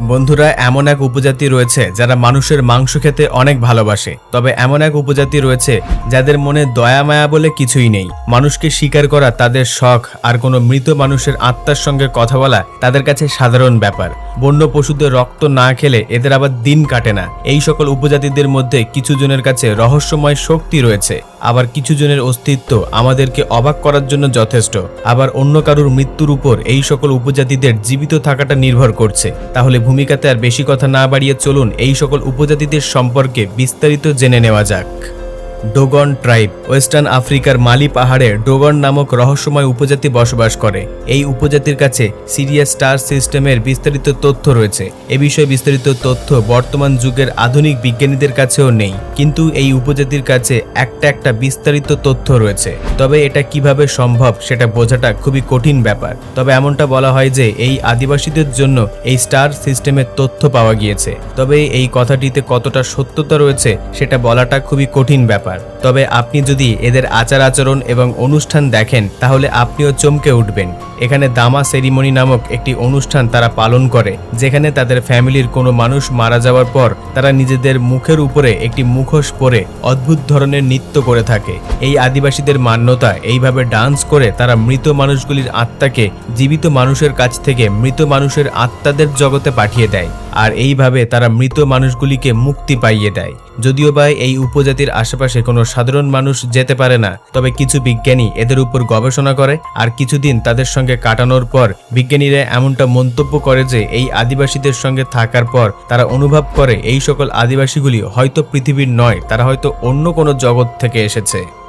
বন্ধুরা, এমন এক উপজাতি রয়েছে যারা মানুষের মাংস খেতে অনেক ভালোবাসে। তবে এমন এক উপজাতি রয়েছে যাদের মনে দয়া মায়া বলে কিছুই নেই। মানুষকে স্বীকার করা তাদের শখ আর কোনো মৃত মানুষের আত্মার সঙ্গে কথা বলা তাদের কাছে সাধারণ ব্যাপার। বন্য পশুদের রক্ত না খেলে এদের আবার দিন কাটে না। এই সকল উপজাতিদের মধ্যে কিছু জনের কাছে রহস্যময় শক্তি রয়েছে। আবার কিছু জনের অস্তিত্ব আমাদেরকে অবাক করার জন্য যথেষ্ট। আবার অন্য কারুর মৃত্যুর উপর এই সকল উপজাতিদের জীবিত থাকাটা নির্ভর করছে। তাহলে ভূমিকাতে আর বেশি কথা না বাড়িয়ে চলুন এই সকল উপজাতিদের সম্পর্কে বিস্তারিত জেনে নেওয়া যাক। ডোগন ট্রাইব, ওয়েস্টার্ন আফ্রিকার মালি পাহাড়ে ডোগন নামক রহস্যময় উপজাতি বসবাস করে। এই উপজাতির কাছে সিরিয়াস স্টার সিস্টেমের বিস্তারিত তথ্য রয়েছে। এ বিষয়ে বিস্তারিত তথ্য বর্তমান যুগের আধুনিক বিজ্ঞানীদের কাছেও নেই। কিন্তু এই উপজাতির কাছে একটা একটা বিস্তারিত তথ্য রয়েছে। তবে এটা কীভাবে সম্ভব সেটা বোঝাটা খুবই কঠিন ব্যাপার। তবে এমনটা বলা হয় যে এই আদিবাসীদের জন্য এই স্টার সিস্টেমের তথ্য পাওয়া গিয়েছে। তবে এই কথাটিতে কতটা সত্যতা রয়েছে সেটা বলাটা খুবই কঠিন ব্যাপার। তবে আপনি যদি এদের আচার আচরণ এবং অনুষ্ঠান দেখেন, তাহলে আপনিও চমকে উঠবেন। এখানে দামা সেরিমনি নামক একটি অনুষ্ঠান তারা পালন করে, যেখানে তাদের ফ্যামিলির কোনো মানুষ মারা যাওয়ার পর তারা নিজেদের মুখের উপরে একটি মুখোশ পরে অদ্ভুত ধরনের নৃত্য করে থাকে। এই আদিবাসীদের মান্যতা, এইভাবে ডান্স করে তারা মৃত মানুষগুলির আত্মাকে জীবিত মানুষের কাছ থেকে মৃত মানুষের আত্মাদের জগতে পাঠিয়ে দেয়। আর এইভাবে তারা মৃত মানুষগুলিকে মুক্তি পাইয়ে দেয়। যদিও বা এই উপজাতির আশেপাশে কোনো সাধারণ মানুষ যেতে পারে না, তবে কিছু বিজ্ঞানী এদের উপর গবেষণা করে আর কিছুদিন তাদের সঙ্গে কাটানোর পর বিজ্ঞানীরা এমনটা মন্তব্য করে যে এই আদিবাসীদের সঙ্গে থাকার পর তারা অনুভব করে এই সকল আদিবাসীগুলি হয়তো পৃথিবীর নয়, তারা হয়তো অন্য কোনো জগৎ থেকে এসেছে।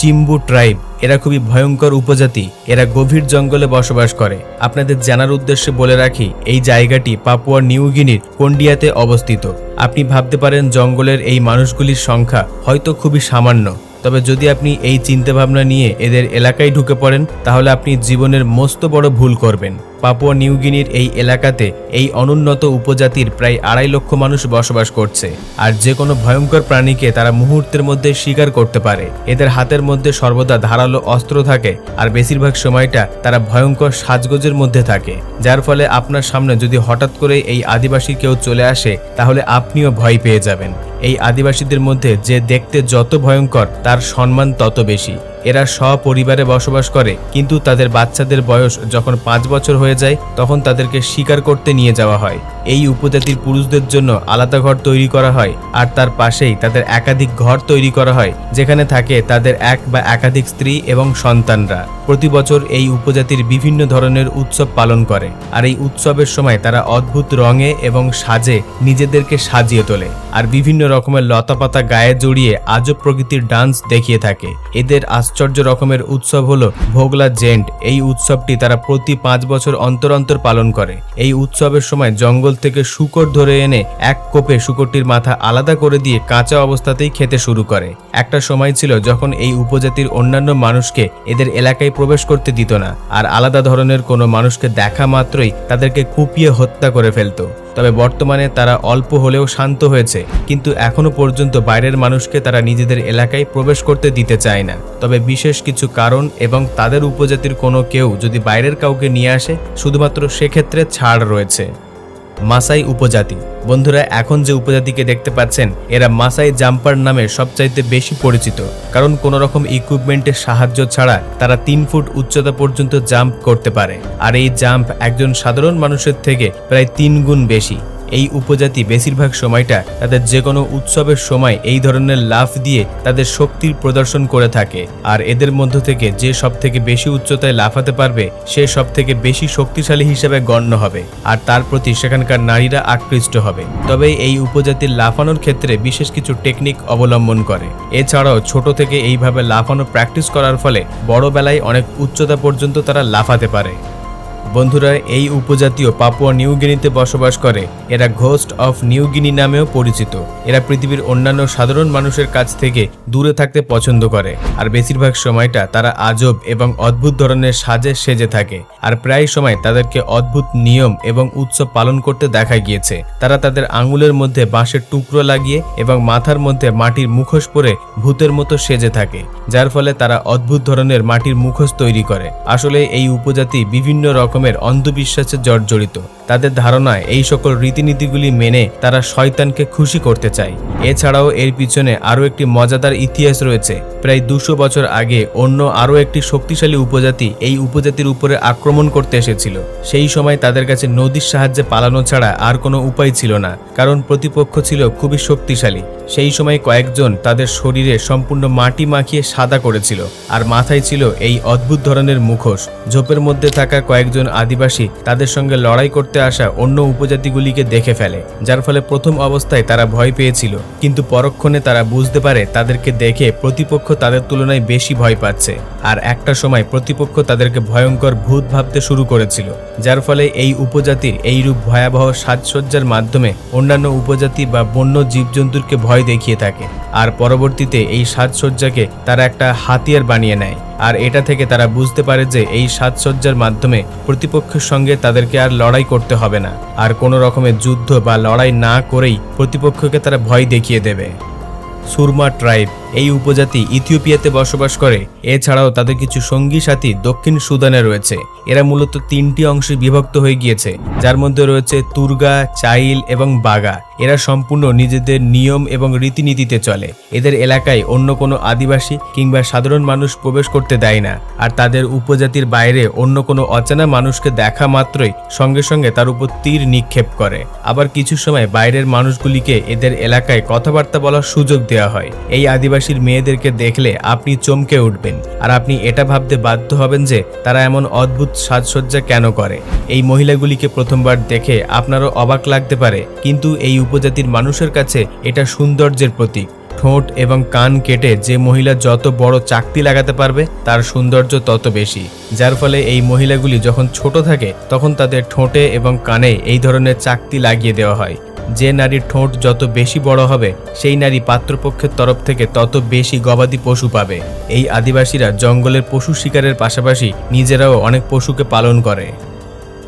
চিম্বু ট্রাইব, এরা খুবই ভয়ঙ্কর উপজাতি, এরা গভীর জঙ্গলে বসবাস করে। আপনাদের জানার উদ্দেশ্যে বলে রাখি, এই জায়গাটি পাপুয়া নিউগিনির কন্ডিয়াতে অবস্থিত। আপনি ভাবতে পারেন জঙ্গলের এই মানুষগুলির সংখ্যা হয়তো খুবই সামান্য। তবে যদি আপনি এই চিন্তাভাবনা নিয়ে এদের এলাকায় ঢুকে পড়েন, তাহলে আপনি জীবনের মস্ত বড় ভুল করবেন। পাপুয়া নিউগিনির এই এলাকাতে এই অনুন্নত উপজাতির প্রায় আড়াই লক্ষ মানুষ বসবাস করছে। আর যে কোনো ভয়ঙ্কর প্রাণীকে তারা মুহূর্তের মধ্যে শিকার করতে পারে। এদের হাতের মধ্যে সর্বদা ধারালো অস্ত্র থাকে আর বেশিরভাগ সময়টা তারা ভয়ঙ্কর সাজগোজের মধ্যে থাকে। যার ফলে আপনার সামনে যদি হঠাৎ করে এই আদিবাসী কেউ চলে আসে, তাহলে আপনিও ভয় পেয়ে যাবেন। এই আদিবাসীদের মধ্যে যে দেখতে যত ভয়ঙ্কর, তার সম্মান তত বেশি। এরা সপরিবারে বসবাস করে, কিন্তু তাদের বাচ্চাদের বয়স যখন পাঁচ বছর হয়ে যায়, তখন তাদেরকে শিকার করতে নিয়ে যাওয়া হয়। এই উপজাতির পুরুষদের জন্য আলাদা ঘর তৈরি করা হয়, আর তার পাশেই তাদের একাধিক ঘর তৈরি করা হয়, যেখানে থাকে তাদের এক বা একাধিক স্ত্রী এবং সন্তানরা। প্রতি বছর এই উপজাতির বিভিন্ন ধরনের উৎসব পালন করে, আর এই উৎসবের সময় তারা অদ্ভুত রঙে এবং সাজে নিজেদেরকে সাজিয়ে তোলে, আর বিভিন্ন রকমের লতাপাতা গায়ে জড়িয়ে আজব প্রকৃতির ডান্স দেখিয়ে থাকে। এদের আশ্চর্য রকমের উৎসব হলো ভোগলা জেন্ট। এই উৎসবটি তারা প্রতি পাঁচ বছর অন্তর অন্তর পালন করে। এই উৎসবের সময় জঙ্গল থেকে শুকর ধরে এনে এক কোপে শুকরটির মাথা আলাদা করে দিয়ে কাঁচা অবস্থাতেই খেতে শুরু করে। একটা সময় ছিল যখন এই উপজাতির অন্যান্য মানুষকে এদের এলাকায় প্রবেশ করতে দিত না, আর আলাদা ধরনের কোনো মানুষকে দেখা মাত্রই তাদেরকে কুপিয়ে হত্যা করে ফেলতো। তবে বর্তমানে তারা অল্প হলেও শান্ত হয়েছে, কিন্তু এখনও পর্যন্ত বাইরের মানুষকে তারা নিজেদের এলাকায় প্রবেশ করতে দিতে চায় না। তবে বিশেষ কিছু কারণ এবং তাদের উপজাতির কোনো কেউ যদি বাইরের কাউকে নিয়ে আসে, শুধুমাত্র সেক্ষেত্রে ছাড় রয়েছে। মাসাই উপজাতি। বন্ধুরা, এখন যে উপজাতিকে দেখতে পাচ্ছেন, এরা মাসাই জাম্পার নামে সবচাইতে বেশি পরিচিত। কারণ কোনো রকম ইকুইপমেন্টের সাহায্য ছাড়া তারা তিন ফুট উচ্চতা পর্যন্ত জাম্প করতে পারে। আর এই জাম্প একজন সাধারণ মানুষের থেকে প্রায় তিন গুণ বেশি। এই উপজাতি বেশিরভাগ সময়টা তাদের যে কোনো উৎসবের সময় এই ধরনের লাফ দিয়ে তাদের শক্তির প্রদর্শন করে থাকে। আর এদের মধ্য থেকে যে সব থেকে বেশি উচ্চতায় লাফাতে পারবে, সে সব থেকে বেশি শক্তিশালী হিসেবে গণ্য হবে। আর তার প্রতি সেখানকার নারীরা আকৃষ্ট হবে। তবে এই উপজাতির লাফানোর ক্ষেত্রে বিশেষ কিছু টেকনিক অবলম্বন করে। এছাড়াও ছোট থেকে এইভাবে লাফানো প্র্যাকটিস করার ফলে বড় বেলায় অনেক উচ্চতা পর্যন্ত তারা লাফাতে পারে। বন্ধুরা, এই উপজাতীয় পাপুয়া নিউগিনিতে বসবাস করে। এরা ঘোস্ট অফ নিউগিনি নামেও পরিচিত। এরা পৃথিবীর অন্যান্য সাধারণ মানুষের কাছ থেকে দূরে থাকতে পছন্দ করে। আর বেশিরভাগ সময়টা তারা আজব এবং অদ্ভুত ধরনের সাজে সেজে থাকে। আর প্রায় সময় তাদেরকে অদ্ভুত নিয়ম এবং উৎসব পালন করতে দেখা গিয়েছে। তারা তাদের আঙুলের মধ্যে বাঁশের টুকরো লাগিয়ে এবং মাথার মধ্যে মাটির মুখোশ পরে ভূতের মতো সেজে থাকে, যার ফলে তারা অদ্ভুত ধরনের মাটির মুখোশ তৈরি করে। আসলে এই উপজাতি বিভিন্ন রকমের অন্ধবিশ্বাসে জর্জরিত। তাদের ধারণা এই সকল রীতিনীতিগুলি মেনে তারা শয়তানকে খুশি করতে চায়। এছাড়াও এর পিছনে আরও একটি মজাদার ইতিহাস রয়েছে। প্রায় দুশো বছর আগে অন্য আরও একটি শক্তিশালী উপজাতি এই উপজাতির উপরে আক্রমণ করতে এসেছিল। সেই সময় তাদের কাছে নদীর সাহায্যে পালানো ছাড়া আর কোনো উপায় ছিল না, কারণ প্রতিপক্ষ ছিল খুবই শক্তিশালী। সেই সময় কয়েকজন তাদের শরীরে সম্পূর্ণ মাটি মাখিয়ে সাদা করেছিল আর মাথায় ছিল এই অদ্ভুত ধরনের মুখোশ। ঝোপের মধ্যে থাকা কয়েকজন আদিবাসী তাদের সঙ্গে লড়াই করতে আসা অন্য উপজাতিগুলিকে দেখে ফেলে, যার ফলে প্রথম অবস্থায় তারা ভয় পেয়েছিল। কিন্তু পরক্ষণে তারা বুঝতে পারে তাদেরকে দেখে প্রতিপক্ষ তাদের তুলনায় বেশি ভয় পাচ্ছে। আর একটা সময় প্রতিপক্ষ তাদেরকে ভয়ঙ্কর ভূত ভাবতে শুরু করেছিল, যার ফলে এই উপজাতির এইরূপ ভয়াবহ সাজসজ্জার মাধ্যমে অন্যান্য উপজাতি বা বন্য জীবজন্তুরকে ভয় দেখিয়ে থাকে। আর পরবর্তীতে এই সাজসজ্জাকে তারা একটা হাতিয়ার বানিয়ে নেয়। আর এটা থেকে তারা বুঝতে পারে যে এই সাজসজ্জার মাধ্যমে প্রতিপক্ষের সঙ্গে তাদেরকে আর লড়াই করতে হবে না। আর কোনো রকমের যুদ্ধ বা লড়াই না করেই প্রতিপক্ষকে তারা ভয় দেখিয়ে দেবে। সুরমা ট্রাইব এই উপজাতি ইথিওপিয়াতে বসবাস করে। এছাড়াও তাদের কিছু সঙ্গী সাথী দক্ষিণ সুদানে রয়েছে। এরা মূলত তিনটি অংশে বিভক্ত হয়ে গিয়েছে, যার মধ্যে রয়েছে তুর্গা, চাইল এবং বাগা। এরা সম্পূর্ণ নিজেদের নিয়ম এবং রীতিনীতিতে চলে। এদের এলাকায় অন্য কোনো আদিবাসী কিংবা সাধারণ মানুষ প্রবেশ করতে দেয় না। আর তাদের উপজাতির বাইরে অন্য কোনো অচেনা মানুষকে দেখা মাত্রই সঙ্গে সঙ্গে তার উপর তীর নিক্ষেপ করে। আবার কিছু সময় বাইরের মানুষগুলিকে এদের এলাকায় কথাবার্তা বলার সুযোগ দেওয়া হয়। এই আদিবাসীর মেয়েদেরকে দেখলে আপনি চমকে উঠবেন। আর আপনি এটা ভাবতে বাধ্য হবেন যে তারা এমন অদ্ভুত সাজসজ্জা কেন করে। এই মহিলাগুলিকে প্রথমবার দেখে আপনারও অবাক লাগতে পারে, কিন্তু এই উপজাতির মানুষের কাছে এটা সৌন্দর্যের প্রতীক। ঠোঁট এবং কান কেটে যে মহিলা যত বড় চাকতি লাগাতে পারবে, তার সৌন্দর্য তত বেশি। যার ফলে এই মহিলাগুলি যখন ছোট থাকে, তখন তাদের ঠোঁটে এবং কানে এই ধরনের চাকতি লাগিয়ে দেওয়া হয়। যে নারীর ঠোঁট যত বেশি বড় হবে, সেই নারী পাত্রপক্ষের তরফ থেকে তত বেশি গবাদি পশু পাবে। এই আদিবাসীরা জঙ্গলের পশু শিকারের পাশাপাশি নিজেরাও অনেক পশুকে পালন করে।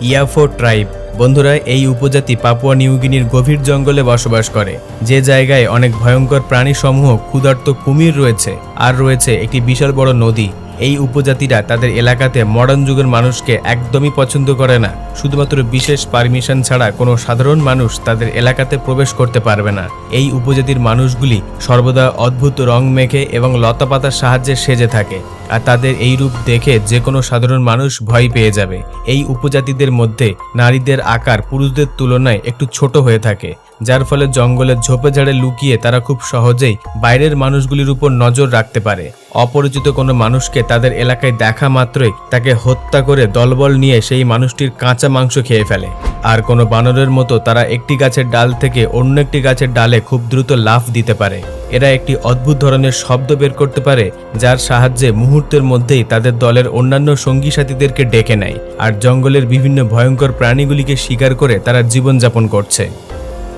ইয়াফো ট্রাইব, বন্ধুরা, এই উপজাতি পাপুয়া নিউগিনির গভীর জঙ্গলে বসবাস করে। যে জায়গায় অনেক ভয়ঙ্কর প্রাণীসমূহ ক্ষুধার্ত কুমির রয়েছে, আর রয়েছে একটি বিশাল বড় নদী। এই উপজাতিরা তাদের এলাকাতে মডার্ন যুগের মানুষকে একদমই পছন্দ করে না। শুধুমাত্র বিশেষ পারমিশন ছাড়া কোনো সাধারণ মানুষ তাদের এলাকাতে প্রবেশ করতে পারবে না। এই উপজাতির মানুষগুলি সর্বদা অদ্ভুত রং মেখে এবং লতাপাতার সাহায্যে সেজে থাকে। আর তাদের এই রূপ দেখে যে কোনো সাধারণ মানুষ ভয় পেয়ে যাবে। এই উপজাতিদের মধ্যে নারীদের আকার পুরুষদের তুলনায় একটু ছোট হয়ে থাকে। যার ফলে জঙ্গলের ঝোপে ঝাড়ে লুকিয়ে তারা খুব সহজেই বাইরের মানুষগুলির উপর নজর রাখতে পারে। অপরিচিত কোনো মানুষকে তাদের এলাকায় দেখা মাত্রই তাকে হত্যা করে দলবল নিয়ে সেই মানুষটির কাঁচা মাংস খেয়ে ফেলে। আর কোনো বানরের মতো তারা একটি গাছের ডাল থেকে অন্য একটি গাছের ডালে খুব দ্রুত লাফ দিতে পারে। এরা একটি অদ্ভুত ধরনের শব্দ বের করতে পারে, যার সাহায্যে মুহূর্তের মধ্যেই তাদের দলের অন্যান্য সঙ্গী সাথীদেরকে ডেকে নেয় আর জঙ্গলের বিভিন্ন ভয়ঙ্কর প্রাণীগুলিকে শিকার করে তারা জীবনযাপন করছে।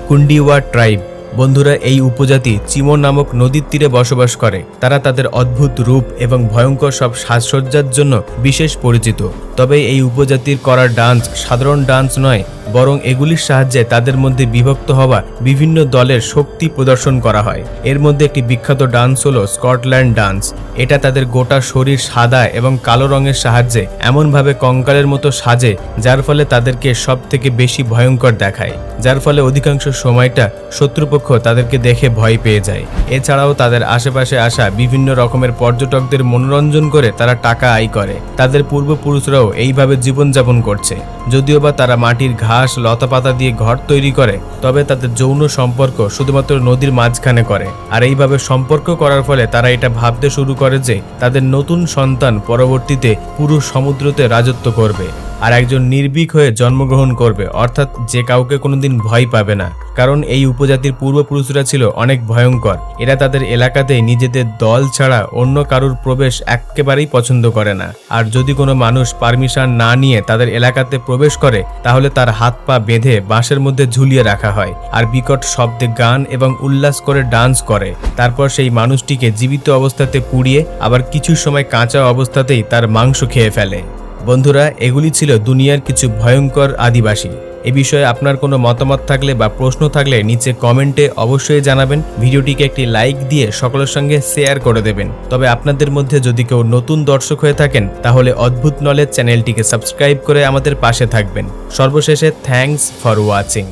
কুন্ডিওয়া ট্রাইব বন্ধুরা, এই উপজাতি চিমন নামক নদীর তীরে বসবাস করে। তারা তাদের অদ্ভুত রূপ এবং ভয়ঙ্কর সব সাজসজ্জার জন্য বিশেষ পরিচিত। তবে এই উপজাতির করা ডান্স সাধারণ ডান্স নয় বরং এগুলির সাহায্যে তাদের মধ্যে বিভক্ত হওয়া বিভিন্ন দলের শক্তি প্রদর্শন করা হয়। এর মধ্যে একটি বিখ্যাত ডান্স হলো স্কটল্যান্ড ডান্স। এটা তাদের গোটা শরীর সাদা এবং কালো রঙের সাহায্যে এমনভাবে কঙ্কালের মতো সাজে, যার ফলে তাদেরকে সব থেকে বেশি ভয়ঙ্কর দেখায়। যার ফলে অধিকাংশ সময়টা শত্রুপক্ষ তাদেরকে দেখে ভয় পেয়ে যায়। এছাড়াও তাদের আশেপাশে আসা বিভিন্ন রকমের পর্যটকদের মনোরঞ্জন করে তারা টাকা আয় করে। তাদের পূর্বপুরুষরাও এইভাবে জীবনযাপন করছে। যদিও বা তারা মাটির ঘাস, লতাপাতা দিয়ে ঘর তৈরি করে, তবে তাদের যৌন সম্পর্ক শুধুমাত্র নদীর মাঝখানে করে। আর এইভাবে সম্পর্ক করার ফলে তারা এটা ভাবতে শুরু করে যে তাদের নতুন সন্তান পরবর্তীতে পুরো সমুদ্রতে রাজত্ব করবে। আর একজন নির্ভীক হয়ে জন্মগ্রহণ করবে, অর্থাৎ যে কাউকে কোনোদিন ভয় পাবে না। কারণ এই উপজাতির পূর্বপুরুষরা ছিল অনেক ভয়ঙ্কর। এরা তাদের এলাকাতে নিজেদের দল ছাড়া অন্য কারুর প্রবেশ একেবারেই পছন্দ করে না। আর যদি কোনো মানুষ পারমিশন না নিয়ে তাদের এলাকাতে প্রবেশ করে, তাহলে তার হাত পা বেঁধে বাঁশের মধ্যে ঝুলিয়ে রাখা হয় আর বিকট শব্দে গান এবং উল্লাস করে ডান্স করে। তারপর সেই মানুষটিকে জীবিত অবস্থাতে পুড়িয়ে আবার কিছু সময় কাঁচা অবস্থাতেই তার মাংস খেয়ে ফেলে। বন্ধুরা, এগুলি ছিল দুনিয়ার কিছু ভয়ঙ্কর আদিবাসী। এ বিষয়ে আপনার কোনো মতামত থাকলে বা প্রশ্ন থাকলে নিচে কমেন্টে অবশ্যই জানাবেন। ভিডিওটিকে একটি লাইক দিয়ে সকলের সঙ্গে শেয়ার করে দেবেন। তবে আপনাদের মধ্যে যদি কেউ নতুন দর্শক হয়ে থাকেন, তাহলে অদ্ভুত নলেজ চ্যানেলটিকে সাবস্ক্রাইব করে আমাদের পাশে থাকবেন। সর্বশেষে থ্যাংকস ফর ওয়াচিং